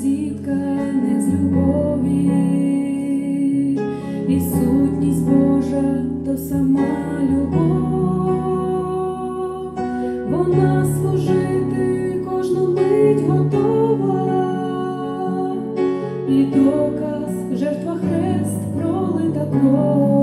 зіткане з любові, і сутність Божа то сама любов, вона служити кожну мить готова, і доказ жертва хрест пролита кров.